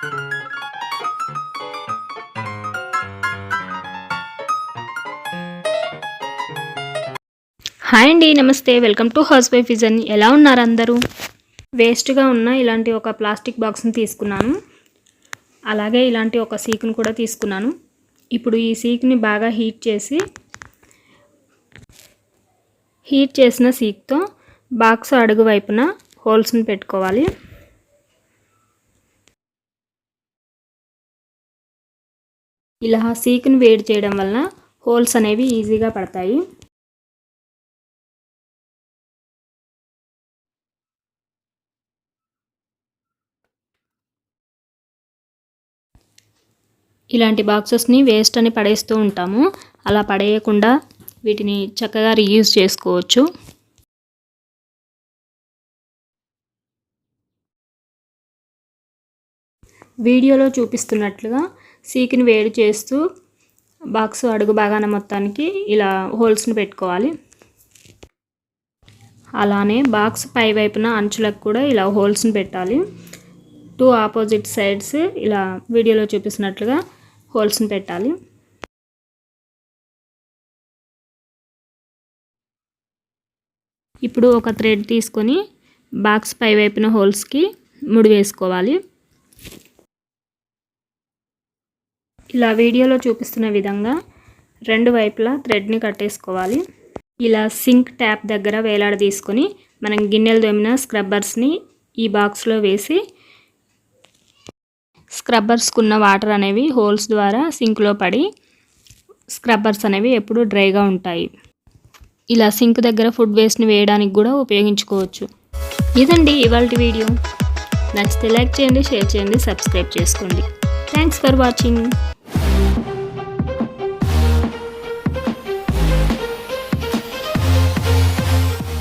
Hi అండి నమస్తే. Welcome to house wife vision. ఎలా ఉన్నారు అందరూ? వేస్ట్గా ఉన్న ఇలాంటి ఒక ప్లాస్టిక్ బాక్స్ని తీసుకున్నాను. అలాగే ఇలాంటి ఒక సీక్ని కూడా తీసుకున్నాను. ఇప్పుడు ఈ సీక్ని బాగా హీట్ చేసి హీట్ చేసిన సీక్తో బాక్స్ అడుగు వైపున హోల్స్ని పెట్టుకోవాలి. ఇలా సీక్ని వేడి చేయడం వలన హోల్స్ అనేవి ఈజీగా పడతాయి. ఇలాంటి బాక్సెస్ని వేస్ట్ అని పడేస్తూ ఉంటాము. అలా పడేయకుండా వీటిని చక్కగా రీయూజ్ చేసుకోవచ్చు. వీడియోలో చూపిస్తున్నట్లుగా సీకిని వేడి చేస్తూ బాక్స్ అడుగు భాగాన మొత్తానికి ఇలా హోల్స్ని పెట్టుకోవాలి. అలానే బాక్స్ పై వైపున అంచులకు కూడా ఇలా హోల్స్ని పెట్టాలి. టూ ఆపోజిట్ సైడ్స్ ఇలా వీడియోలో చూపిస్తున్నట్లుగా హోల్స్ని పెట్టాలి. ఇప్పుడు ఒక థ్రెడ్ తీసుకొని బాక్స్ పై వైపున హోల్స్కి ముడి వేసుకోవాలి. ఇలా వీడియోలో చూపిస్తున్న విధంగా రెండు వైపులా థ్రెడ్ని కట్టేసుకోవాలి. ఇలా సింక్ ట్యాప్ దగ్గర వేలాడ తీసుకొని మనం గిన్నెలు దొమిన స్క్రబ్బర్స్ని ఈ బాక్స్లో వేసి స్క్రబ్బర్స్కున్న వాటర్ అనేవి హోల్స్ ద్వారా సింక్లో పడి స్క్రబ్బర్స్ అనేవి ఎప్పుడూ డ్రైగా ఉంటాయి. ఇలా సింక్ దగ్గర ఫుడ్ వేస్ట్ని వేయడానికి కూడా ఉపయోగించుకోవచ్చు. ఇదండి ఇవాళ వీడియో. నచ్చితే లైక్ చేయండి షేర్ చేయండి సబ్స్క్రైబ్ చేసుకోండి. Thanks for watching.